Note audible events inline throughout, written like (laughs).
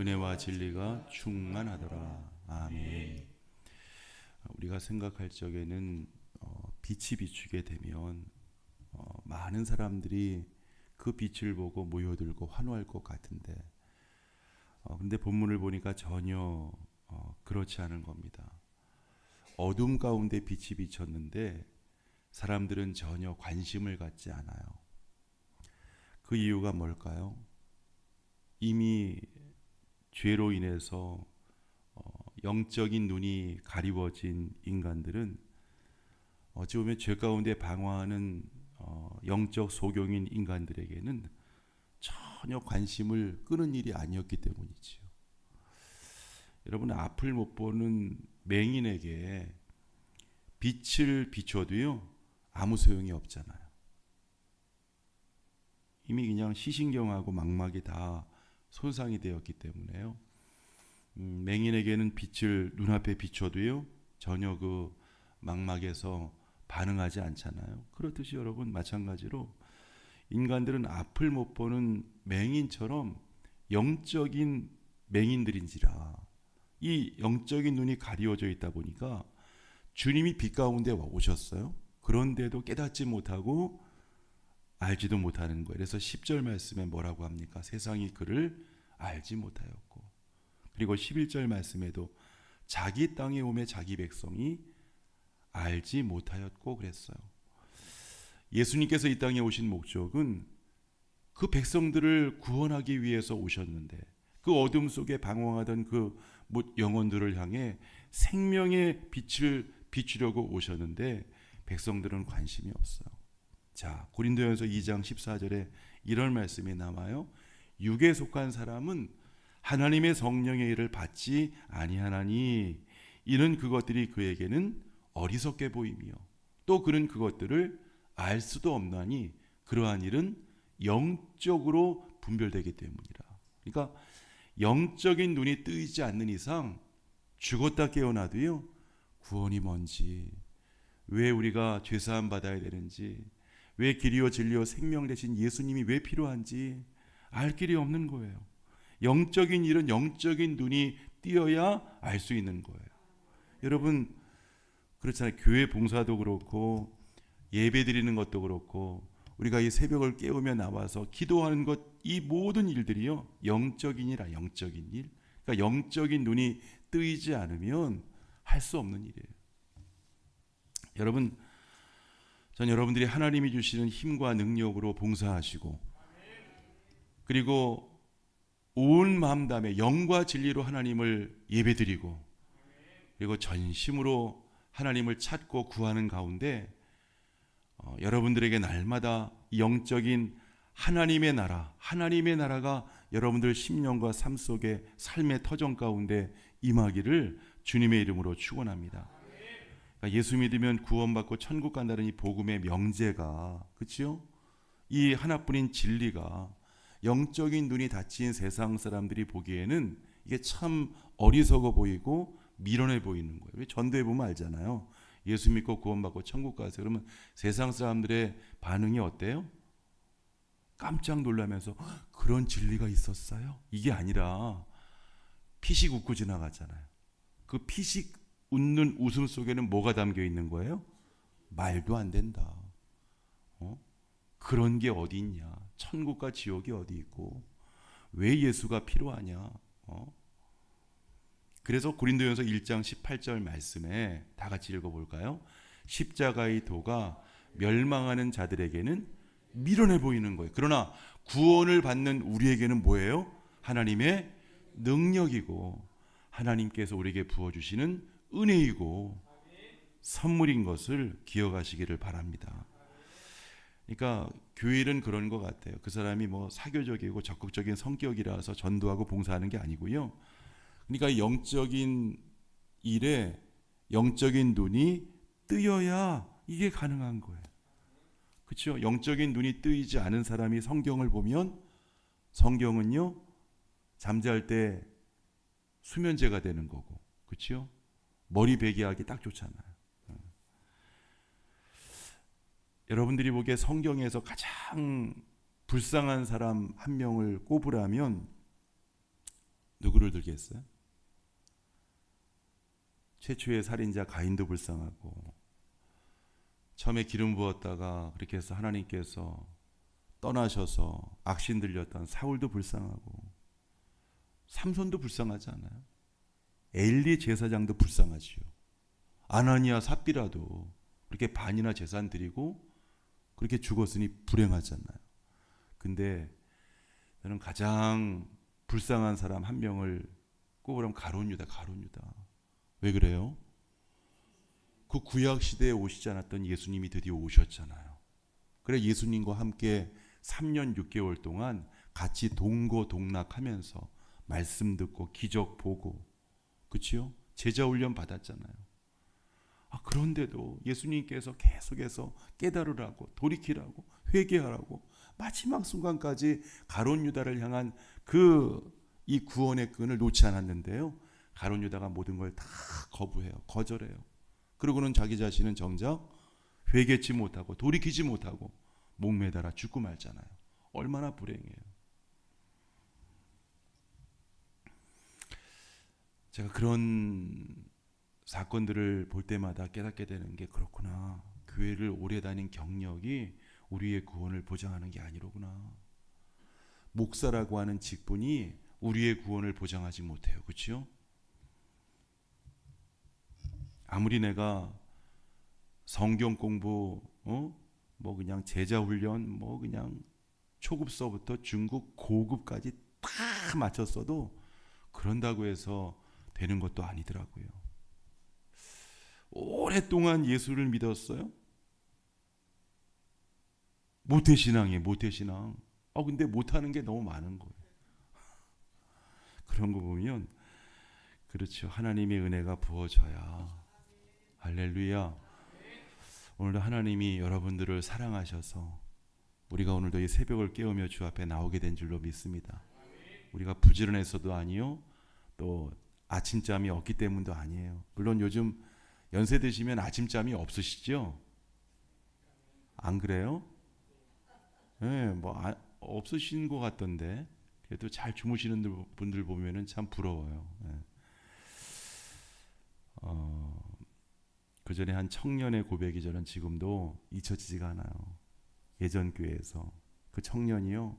은혜와 진리가 충만하더라. 아멘. 우리가 생각할 적에는 어, 빛이 비추게 되면 어, 많은 사람들이 그 빛을 보고 모여들고 환호할 것 같은데 어, 근데 본문을 보니까 전혀 어, 그렇지 않은 겁니다. 어둠 가운데 빛이 비쳤는데 사람들은 전혀 관심을 갖지 않아요. 그 이유가 뭘까요? 이미 죄로 인해서 어, 영적인 눈이 가리워진 인간들은 어찌 보면 죄 가운데 방황하는 어, 영적 소경인 인간들에게는 전혀 관심을 끄는 일이 아니었기 때문이지요. 여러분 앞을 못 보는 맹인에게 빛을 비춰도요 아무 소용이 없잖아요. 이미 그냥 시신경하고 망막이 다 손상이 되었기 때문에요. 음, 맹인에게는 빛을 눈앞에 비춰도요 전혀 그 망막에서 반응하지 않잖아요. 그렇듯이 여러분 마찬가지로 인간들은 앞을 못 보는 맹인처럼 영적인 맹인들인지라 이 영적인 눈이 가리워져 있다 보니까 주님이 빛 가운데 오셨어요. 그런데도 깨닫지 못하고 알지도 못하는 거예요. 그래서 10절 말씀에 뭐라고 합니까? 세상이 그를 알지 못하였고. 그리고 11절 말씀에도 자기 땅에 오매 자기 백성이 알지 못하였고 그랬어요. 예수님께서 이 땅에 오신 목적은 그 백성들을 구원하기 위해서 오셨는데 그 어둠 속에 방황하던 그 영혼들을 향해 생명의 빛을 비추려고 오셨는데 백성들은 관심이 없어요. 자, 고린도전서 2장 14절에 이런 말씀이 남아요. 육에 속한 사람은 하나님의 성령의 일을 받지 아니하나니 이는 그것들이 그에게는 어리석게 보이며 또 그는 그것들을 알 수도 없나니 그러한 일은 영적으로 분별되기 때문이라. 그러니까 영적인 눈이 뜨이지 않는 이상 죽었다 깨어나도요 구원이 뭔지 왜 우리가 죄 사함 받아야 되는지 왜 길이요 진리요 생명 대신 예수님이 왜 필요한지 알 길이 없는 거예요. 영적인 일은 영적인 눈이 띄어야 알 수 있는 거예요. 여러분 그렇잖아요. 교회 봉사도 그렇고 예배 드리는 것도 그렇고 우리가 이 새벽을 깨우며 나와서 기도하는 것 이 모든 일들이요 영적인이라 영적인 일. 그러니까 영적인 눈이 뜨이지 않으면 할 수 없는 일이에요. 여러분 전 여러분들이 하나님이 주시는 힘과 능력으로 봉사하시고 그리고 온 마음 다음에 영과 진리로 하나님을 예배드리고 그리고 전심으로 하나님을 찾고 구하는 가운데 어, 여러분들에게 날마다 영적인 하나님의 나라, 하나님의 나라가 여러분들 심령과 삶 속에 삶의 터전 가운데 임하기를 주님의 이름으로 축원합니다. 그러니까 예수 믿으면 구원받고 천국 간다는 이 복음의 명제가 그렇지요? 이 하나뿐인 진리가 영적인 눈이 닫힌 세상 사람들이 보기에는 이게 참 어리석어 보이고 미련해 보이는 거예요. 전도해 보면 알잖아요. 예수 믿고 구원받고 천국 가세요. 그러면 세상 사람들의 반응이 어때요? 깜짝 놀라면서 그런 진리가 있었어요? 이게 아니라 피식 웃고 지나가잖아요. 그 피식 웃는 웃음 속에는 뭐가 담겨 있는 거예요? 말도 안 된다. 어? 그런 게 어디 있냐? 천국과 지옥이 어디 있고 왜 예수가 필요하냐? 어? 그래서 고린도전서 1장 18절 말씀에 다 같이 읽어 볼까요? 십자가의 도가 멸망하는 자들에게는 미련해 보이는 거예요. 그러나 구원을 받는 우리에게는 뭐예요? 하나님의 능력이고 하나님께서 우리에게 부어 주시는 은혜이고 선물인 것을 기억하시기를 바랍니다. 그러니까 교일은 그런 것 같아요. 그 사람이 뭐 사교적이고 적극적인 성격이라서 전도하고 봉사하는 게 아니고요. 그러니까 영적인 일에 영적인 눈이 뜨여야 이게 가능한 거예요. 그렇죠? 영적인 눈이 뜨이지 않은 사람이 성경을 보면 성경은요 잠잘 때 수면제가 되는 거고, 그렇죠? 머리 베기하기 딱 좋잖아요. 여러분들이 보기에 성경에서 가장 불쌍한 사람 한 명을 꼽으라면 누구를 들겠어요? 최초의 살인자 가인도 불쌍하고 처음에 기름 부었다가 그렇게 해서 하나님께서 떠나셔서 악신 들렸던 사울도 불쌍하고 삼손도 불쌍하지 않아요? 엘리 제사장도 불쌍하지요. 아나니아 삽비라도 그렇게 반이나 재산 드리고 그렇게 죽었으니 불행하잖아요. 근데 저는 가장 불쌍한 사람 한 명을 꼽으라면 가론 유다, 가론 유다. 왜 그래요? 그 구약 시대에 오시지 않았던 예수님이 드디어 오셨잖아요. 그래 예수님과 함께 3년 6개월 동안 같이 동고 동락하면서 말씀 듣고 기적 보고 그치요? 제자 훈련 받았잖아요. 아, 그런데도 예수님께서 계속해서 깨달으라고 돌이키라고 회개하라고 마지막 순간까지 가론 유다를 향한 그 이 구원의 끈을 놓지 않았는데요. 가론 유다가 모든 걸 다 거부해요. 거절해요. 그러고는 자기 자신은 정작 회개치 못하고 돌이키지 못하고 목매달아 죽고 말잖아요. 얼마나 불행해요. 제가 그런 사건들을 볼 때마다 깨닫게 되는 게 그렇구나. 교회를 오래 다닌 경력이 우리의 구원을 보장하는 게 아니로구나. 목사라고 하는 직분이 우리의 구원을 보장하지 못해요. 그렇죠? 아무리 내가 성경 공부 어? 뭐 그냥 제자 훈련 뭐 그냥 초급서부터 중급 고급까지 다 마쳤어도 그런다고 해서 되는 것도 아니더라고요. 오랫동안 예수를 믿었어요. 모태 신앙이에요. 모태 신앙. 어 근데 못하는 게 너무 많은 거예요. (laughs) 그런 거 보면 그렇죠. 하나님의 은혜가 부어져야 할렐루야. 오늘도 하나님이 여러분들을 사랑하셔서 우리가 오늘도 이 새벽을 깨우며 주 앞에 나오게 된 줄로 믿습니다. 우리가 부지런해서도 아니요. 또 아침잠이 없기 때문도 아니에요. 물론 요즘 연세 드시면 아침잠이 없으시죠? 안 그래요? 예, 네, 뭐 아, 없으신 것 같던데 그래도 잘 주무시는 분들 보면은 참 부러워요. 예. 어, 그 전에 한 청년의 고백이 저는 지금도 잊혀지지가 않아요. 예전 교회에서 그 청년이요,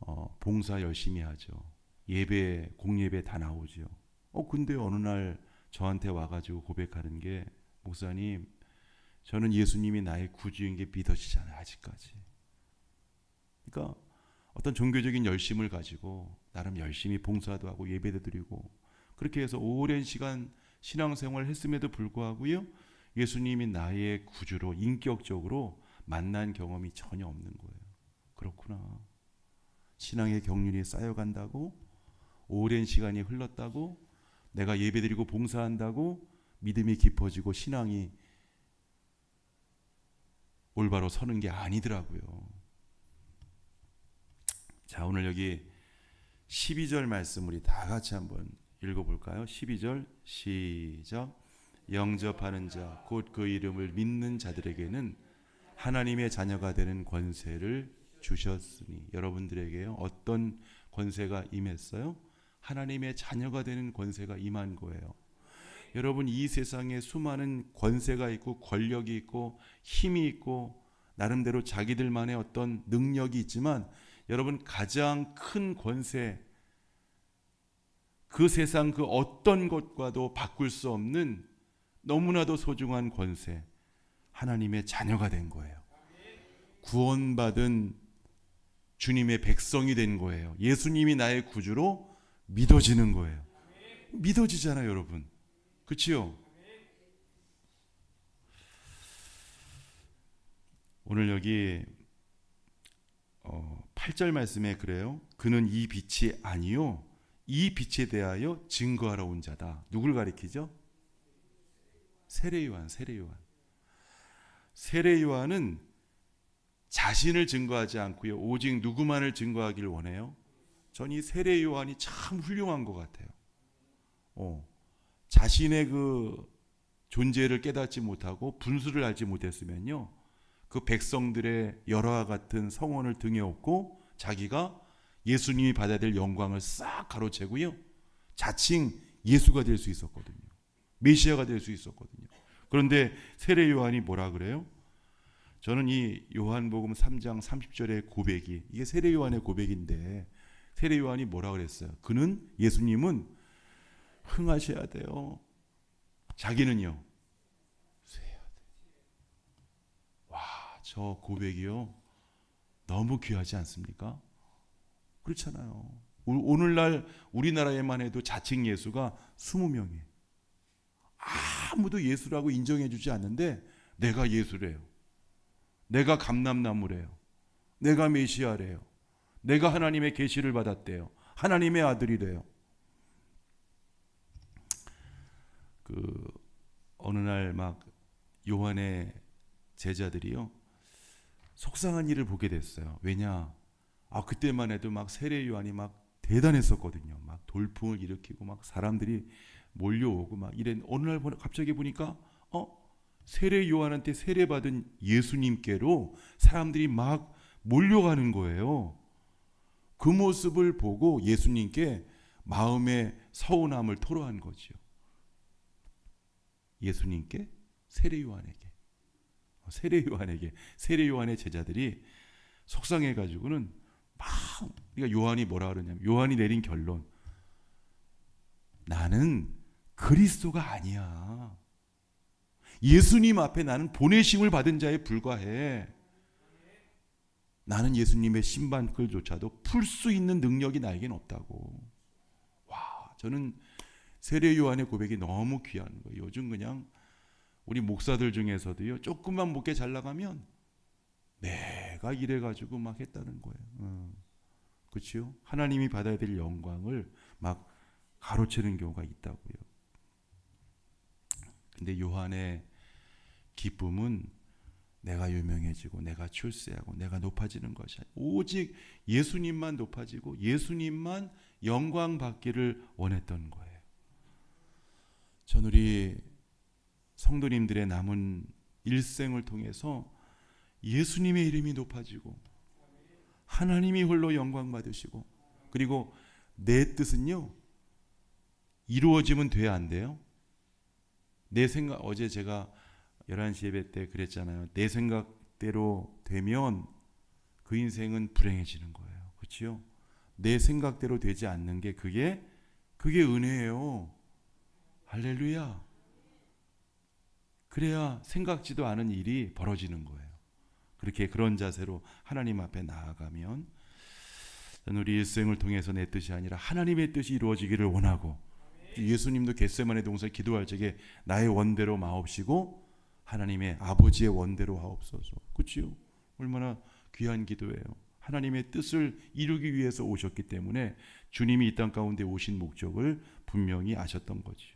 어, 봉사 열심히 하죠. 예배 공예배 다 나오죠. 어 근데 어느 날 저한테 와가지고 고백하는 게 목사님, 저는 예수님이 나의 구주인 게 믿어지잖아요 아직까지. 그러니까 어떤 종교적인 열심을 가지고 나름 열심히 봉사도 하고 예배도 드리고 그렇게 해서 오랜 시간 신앙생활을 했음에도 불구하고요 예수님이 나의 구주로 인격적으로 만난 경험이 전혀 없는 거예요. 그렇구나. 신앙의 경륜이 쌓여간다고 오랜 시간이 흘렀다고 내가 예배드리고 봉사한다고 믿음이 깊어지고 신앙이 올바로 서는 게 아니더라고요. 자, 오늘 여기 12절 말씀 우리 다 같이 한번 읽어볼까요? 12절 시작. 영접하는 자, 곧 그 이름을 믿는 자들에게는 하나님의 자녀가 되는 권세를 주셨으니 여러분들에게 어떤 권세가 임했어요? 하나님의 자녀가 되는 권세가 임한 거예요. 여러분 이 세상에 수많은 권세가 있고 권력이 있고 힘이 있고 나름대로 자기들만의 어떤 능력이 있지만 여러분 가장 큰 권세 그 세상 그 어떤 것과도 바꿀 수 없는 너무나도 소중한 권세 하나님의 자녀가 된 거예요. 구원받은 주님의 백성이 된 거예요. 예수님이 나의 구주로 믿어지는 거예요. 믿어지잖아요, 여러분. 그렇지요? 오늘 여기 어, 8절 말씀에 그래요. 그는 이 빛이 아니요. 이 빛에 대하여 증거하러 온 자다. 누굴 가리키죠? 세례 요한, 세례 요한. 세례 요한은 자신을 증거하지 않고요. 오직 누구만을 증거하기를 원해요. 전 이 세례 요한이 참 훌륭한 것 같아요. 어, 자신의 그 존재를 깨닫지 못하고 분수를 알지 못했으면요. 그 백성들의 열화와 같은 성원을 등에 업고 자기가 예수님이 받아야 될 영광을 싹 가로채고요. 자칭 예수가 될 수 있었거든요. 메시아가 될 수 있었거든요. 그런데 세례 요한이 뭐라 그래요? 저는 이 요한복음 3장 30절의 고백이 이게 세례 요한의 고백인데 세례 요한이 뭐라 그랬어요? 그는 예수님은 흥하셔야 돼요. 자기는요. 쇠해야 돼. 와, 저 고백이요. 너무 귀하지 않습니까? 그렇잖아요. 오- 오늘날 우리나라에만 해도 자칭 예수가 20명이에요. 아무도 예수라고 인정해 주지 않는데 내가 예수래요. 내가 감남나무래요. 내가 메시아래요. 내가 하나님의 계시를 받았대요. 하나님의 아들이래요. 그 어느 날 막 요한의 제자들이요. 속상한 일을 보게 됐어요. 왜냐? 아 그때만 해도 막 세례 요한이 막 대단했었거든요. 막 돌풍을 일으키고 막 사람들이 몰려오고 막 이래 어느 날 갑자기 보니까 어 세례 요한한테 세례 받은 예수님께로 사람들이 막 몰려가는 거예요. 그 모습을 보고 예수님께 마음의 서운함을 토로한 거지요. 예수님께 세례 요한에게 어, 세례 요한에게 세례 요한의 제자들이 속상해 가지고는 막 그러니까 요한이 뭐라 그러냐면 요한이 내린 결론 나는 그리스도가 아니야. 예수님 앞에 나는 보내심을 받은 자에 불과해. 나는 예수님의 신반글조차도 풀 수 있는 능력이 나에겐 없다고. 와, 저는 세례 요한의 고백이 너무 귀한 거예요. 요즘 그냥 우리 목사들 중에서도요. 조금만 목회 잘 나가면 내가 이래 가지고 막 했다는 거예요. 어. 그렇죠? 하나님이 받아야 될 영광을 막 가로채는 경우가 있다고요. 근데 요한의 기쁨은 내가 유명해지고 내가 출세하고 내가 높아지는 것이 아니라 오직 예수님만 높아지고 예수님만 영광 받기를 원했던 거예요. 전 우리 성도님들의 남은 일생을 통해서 예수님의 이름이 높아지고 하나님이 홀로 영광 받으시고 그리고 내 뜻은요 이루어지면 돼야 안 돼요? 내 생각 어제 제가 11시 예배 때 그랬잖아요. 내 생각대로 되면 그 인생은 불행해지는 거예요. 그렇지요? 내 생각대로 되지 않는 게 그게 그게 은혜예요. 할렐루야. 그래야 생각지도 않은 일이 벌어지는 거예요. 그렇게 그런 자세로 하나님 앞에 나아가면 우리 일생을 통해서 내 뜻이 아니라 하나님의 뜻이 이루어지기를 원하고 예수님도 겟세마네 동산 기도할 적에 나의 원대로 마옵시고 하나님의 아버지의 원대로 하옵소서. 그렇지요? 얼마나 귀한 기도예요. 하나님의 뜻을 이루기 위해서 오셨기 때문에 주님이 이 땅 가운데 오신 목적을 분명히 아셨던 거지요.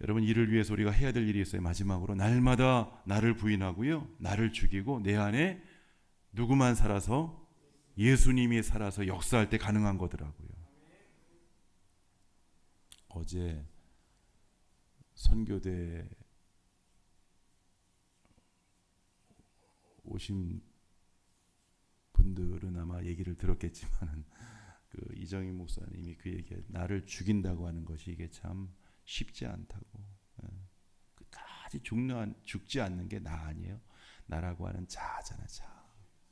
여러분 이를 위해서 우리가 해야 될 일이 있어요. 마지막으로 날마다 나를 부인하고요. 나를 죽이고 내 안에 누구만 살아서 예수님이 살아서 역사할 때 가능한 거더라고요. 어제 선교대 오신 분들은 아마 얘기를 들었겠지만 (laughs) 그 이정희 목사님이 그 얘기 나를 죽인다고 하는 것이 이게 참 쉽지 않다고 예. 끝까지 죽는 죽지 않는 게 나 아니에요. 나라고 하는 자잖아 자.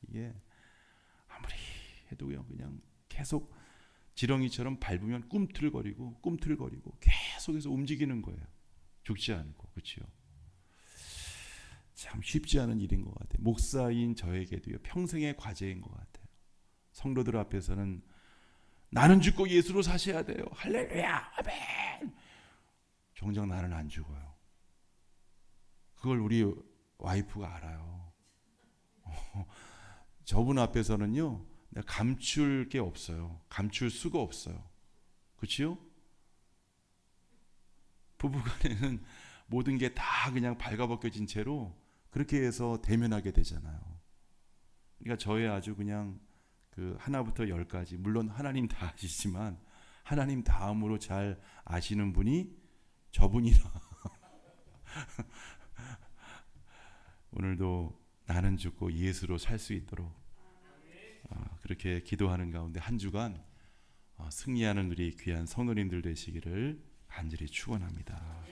이게 아무리 해도요 그냥 계속 지렁이처럼 밟으면 꿈틀거리고 꿈틀거리고 계속해서 움직이는 거예요. 죽지 않고. 그렇죠 참 쉽지 않은 일인 것 같아요 목사인 저에게도요 평생의 과제인 것 같아요 성도들 앞에서는 나는 죽고 예수로 사셔야 돼요 할렐루야 아멘 정작 나는 안 죽어요. 그걸 우리 와이프가 알아요. (laughs) 저분 앞에서는요, 내가 감출 게 없어요. 감출 수가 없어요. 그렇지요? 부부간에는 모든 게 다 그냥 발가벗겨진 채로 그렇게 해서 대면하게 되잖아요. 그러니까 저의 아주 그냥 그 하나부터 열까지 물론 하나님 다 아시지만 하나님 다음으로 잘 아시는 분이 저분이라 (laughs) 오늘도 나는 죽고 예수로 살 수 있도록 아, 그렇게 기도하는 가운데 한 주간 어, 승리하는 우리 귀한 성도님들 되시기를 간절히 축원합니다.